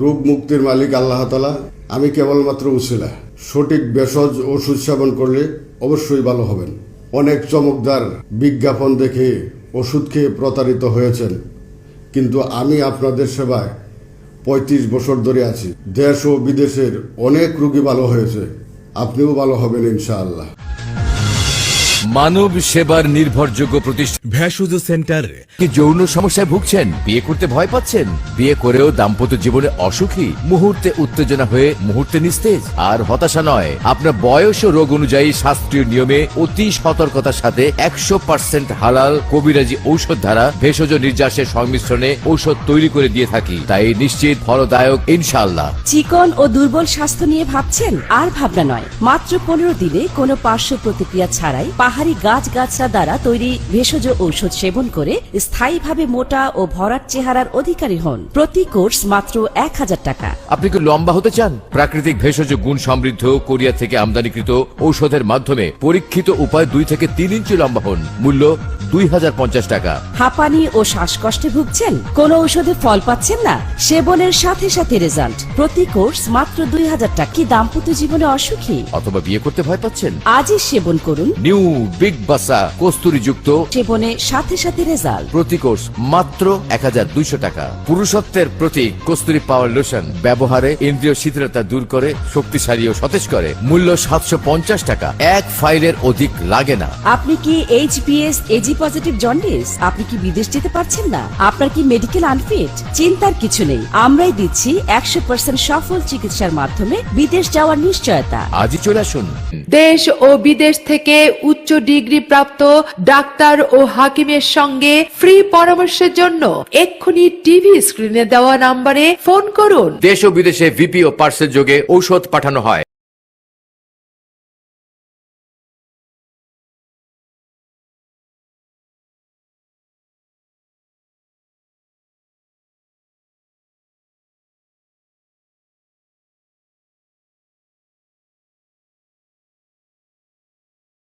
রোগ মুক্তির মালিক আল্লাহ তালা আমি কেবলমাত্র উছিলা সঠিক ভেষজ ওষুধ সেবন করলে অবশ্যই ভালো হবেন। অনেক চমকদার বিজ্ঞাপন দেখে ওষুধ খেয়ে প্রতারিত হয়েছেন। কিন্তু আমি আপনাদের সেবায় পঁয়ত্রিশ বছর ধরে আছি। দেশ ও বিদেশের অনেক রুগী ভালো হয়েছে। আপনিও ভালো হবেন ইনশাআল্লাহ। মানব সেবার নির্ভরযোগ্য প্রতিষ্ঠান। ভেষজ সেন্টার। কি যৌন সমস্যায় ভুগছেন? বিয়ে করতে ভয় পাচ্ছেন? বিয়ে করেও দাম্পত্য জীবনে অসুখী? মুহূর্তে উত্তেজনা হয়ে মুহূর্তে নিস্তেজ? আর হতাশা নয় আপনার বয়স ও রোগ অনুযায়ী শাস্ত্রীয় নিয়মে অতি সতর্কতার সাথে একশো পার্সেন্ট হালাল কবিরাজি ঔষধ দ্বারা ভেষজ নির্যাসের সংমিশ্রণে ঔষধ তৈরি করে দিয়ে থাকি। তাই নিশ্চিত ফলদায়ক ইনশাআল্লাহ। চিকন ও দুর্বল স্বাস্থ্য নিয়ে ভাবছেন? আর ভাবনা নয়। মাত্র পনেরো দিনে কোনো পার্শ্ব প্রতিক্রিয়া ছাড়াই পাহাড়ি গাছ গাছরা দ্বারা তৈরি ভেষজ ঔষধ সেবন করে স্থায়ীভাবে মোটা ও ভরাট চেহারার অধিকারী হন। প্রতি কোর্স মাত্র এক হাজার টাকা। আপনি কি লম্বা হতে চান? প্রাকৃতিক ভেষজ গুণ সমৃদ্ধ কোরিয়া থেকে আমদানিকৃত ঔষধের মাধ্যমে পরীক্ষিত উপায় দুই থেকে তিন ইঞ্চি লম্বা হন। মূল্য দুই হাজার পঞ্চাশ টাকা। হাঁপানি ও শ্বাসকষ্টে ভুগছেন? কোন ঔষধে ফল পাচ্ছেন না? সেবনের সাথে সাথে রেজাল্ট। প্রতি কোর্স মাত্র দুই হাজার টাকা। কি দাম্পত্য জীবনে অসুখী? অথবা বিয়ে করতে ভয় পাচ্ছেন? আজই সেবন করুন। নিউ বিগ বাসা কস্তুরি যুক্ত সেবনে সাথে সাথে রেজাল্ট। প্রতি কোর্স মাত্র এক হাজার দুইশো টাকা। পুরুষত্বের প্রতীক কস্তুরি পাওয়ার লোশন ব্যবহারে ইন্দ্রিয় শিথিলতা দূর করে শক্তিশালী ও সতেজ করে। মূল্য সাতশো পঞ্চাশ টাকা। এক ফাইলের অধিক লাগে না। আপনি কি এইচপিএস এজি পজিটিভ জন্ডিস? আপনি কি বিদেশ যেতে পারছেন না? আপনার কি মেডিকেল আনফিট? চিন্তার কিছু নেই। আমরাই দিচ্ছি একশো পার্সেন্ট সফল চিকিৎসার মাধ্যমে বিদেশ যাওয়ার নিশ্চয়তা। আজই চলে আসুন। দেশ ও বিদেশ থেকে উচ্চ ডিগ্রি প্রাপ্ত ডাক্তার ও হাকিমের সঙ্গে ফ্রি পরামর্শের জন্য এক্ষুনি টিভি স্ক্রিনে দেওয়া নাম্বারে ফোন করুন। দেশ ও বিদেশে ভিপি ও পার্সেল যোগে ঔষধ পাঠানো হয়।